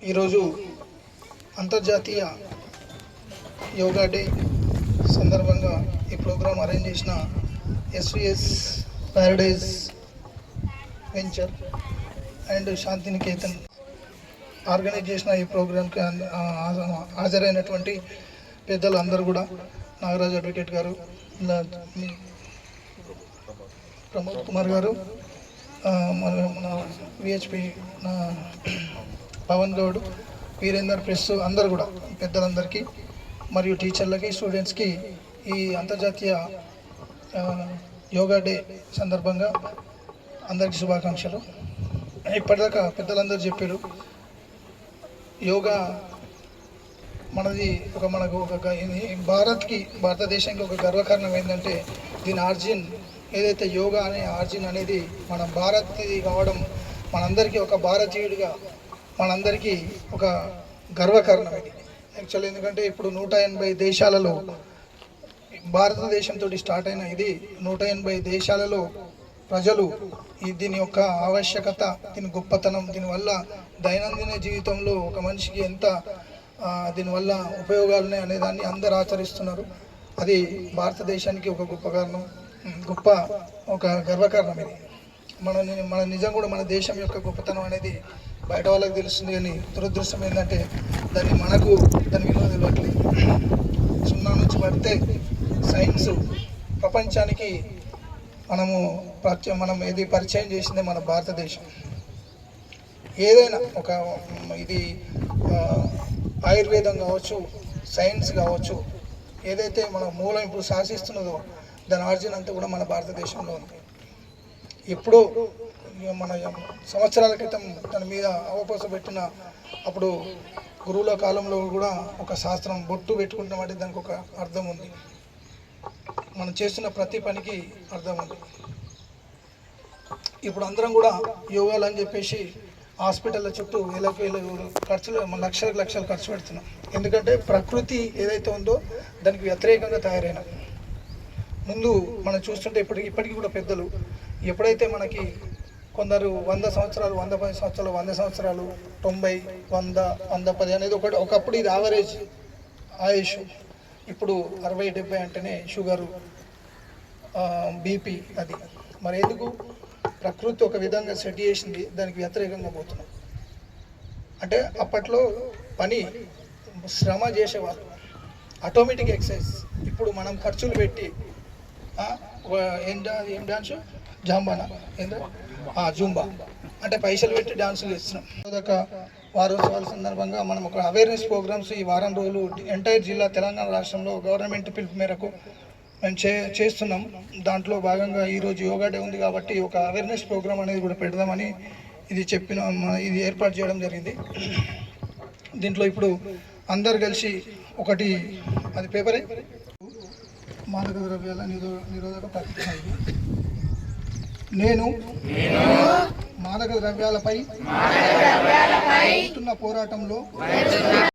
ఈరోజు అంతర్జాతీయ యోగా డే సందర్భంగా ఈ ప్రోగ్రాం అరేంజ్ చేసిన SVS paradise venture and Shantiniketan organise చేసిన ఈ ప్రోగ్రాంకి హాజరైనటువంటి పెద్దలు అందరూ కూడా నాగరాజు అడ్వకేట్ గారు ప్రమోద్ కుమార్ గారు మన మన విహెచ్పి పవన్ గౌడ్ వీరేందర్ ప్రెస్ అందరు కూడా పెద్దలందరికీ మరియు టీచర్లకి స్టూడెంట్స్కి ఈ అంతర్జాతీయ యోగా డే సందర్భంగా అందరికీ శుభాకాంక్షలు. ఇప్పటిదాకా పెద్దలందరూ చెప్పారు యోగా మనది ఒక మనకు ఒక భారత్కి భారతదేశానికి ఒక గర్వకారణం ఏంటంటే దీని ఆర్జిన్ ఏదైతే యోగా అనే ఆర్జిన్ అనేది మన భారత్ కావడం మనందరికీ ఒక భారతీయుడిగా మనందరికీ ఒక గర్వకారణం ఇది. యాక్చువల్ ఎందుకంటే ఇప్పుడు నూట ఎనభై దేశాలలో భారతదేశంతో స్టార్ట్ అయిన ఇది నూట ఎనభై దేశాలలో ప్రజలు ఈ దీని యొక్క ఆవశ్యకత దీని గొప్పతనం దీనివల్ల దైనందిన జీవితంలో ఒక మనిషికి ఎంత దీనివల్ల ఉపయోగాలు ఉన్నాయి అనే దాన్ని అందరు ఆచరిస్తున్నారు. అది భారతదేశానికి ఒక గొప్ప కారణం గొప్ప ఒక గర్వకారణం ఇది. మన మన నిజం కూడా మన దేశం యొక్క గొప్పతనం అనేది బయట వాళ్ళకి తెలుస్తుంది కానీ దురదృష్టం ఏంటంటే దాన్ని మనకు దాని విలువ తెలియట్లేదు సున్నా నుంచి పడితే సైన్స్ ప్రపంచానికి మనము పరిచయం మనం ఏది పరిచయం చేసిందే మన భారతదేశం. ఏదైనా ఒక ఇది ఆయుర్వేదం కావచ్చు సైన్స్ కావచ్చు ఏదైతే మన మూలం ఇప్పుడు శాసిస్తున్నదో దాని ఆర్జిన్ అంతా కూడా మన భారతదేశంలో ఉంది. ఎప్పుడో మన సంవత్సరాల క్రితం తన మీద అవపోస పెట్టిన అప్పుడు గురువుల కాలంలో కూడా ఒక శాస్త్రం బొట్టు పెట్టుకుంటామంటే దానికి ఒక అర్థం ఉంది. మనం చేస్తున్న ప్రతి పనికి అర్థం ఉంది. ఇప్పుడు అందరం కూడా యోగాలు అని చెప్పేసి హాస్పిటల్ల చుట్టూ వేలకు వేల ఖర్చులు మన లక్షలకు లక్షలు ఖర్చు పెడుతున్నాం. ఎందుకంటే ప్రకృతి ఏదైతే ఉందో దానికి వ్యతిరేకంగా తయారైన. ముందు మనం చూస్తుంటే ఇప్పటికి ఇప్పటికీ కూడా పెద్దలు ఎప్పుడైతే మనకి కొందరు వంద సంవత్సరాలు వంద పది సంవత్సరాలు వంద సంవత్సరాలు తొంభై వంద వంద పది అనేది ఒకటి ఒకప్పుడు ఇది యావరేజ్ ఆయుష్ ఇప్పుడు అరవై డెబ్బై అంటేనే షుగరు బీపీ అది. మరి ఎందుకు? ప్రకృతి ఒక విధంగా సెట్ చేసింది దానికి వ్యతిరేకంగా పోతున్నాం. అంటే అప్పట్లో పని శ్రమ చేసేవారు ఆటోమేటిక్ ఎక్సర్సైజ్ ఇప్పుడు మనం ఖర్చులు పెట్టి ఏం డా- ఏం డాన్స్? జాంబానా? ఏందా? ఆ, జూంబా. అంటే పైసలు పెట్టి డాన్సులు చేస్తున్నాం. ఒక వారోత్సవాల సందర్భంగా మనం ఒక అవేర్నెస్ ప్రోగ్రామ్స్ ఈ వారం రోజులు ఎంటైర్ జిల్లా తెలంగాణ రాష్ట్రంలో గవర్నమెంట్ పిలుపు మేరకు మేము చే చేస్తున్నాం. దాంట్లో భాగంగా ఈరోజు యోగా డే ఉంది కాబట్టి ఒక అవేర్నెస్ ప్రోగ్రామ్ అనేది కూడా పెడదామని ఇది చెప్పిన ఇది ఏర్పాటు చేయడం జరిగింది. దీంట్లో ఇప్పుడు అందరు కలిసి ఒకటి అది పేపరే? మాదక ద్రవ్యాల నిరో నిరోధక ప్రతిజ్ఞ ఇది నేను మాదక ద్రవ్యాలపై పోరాటంలో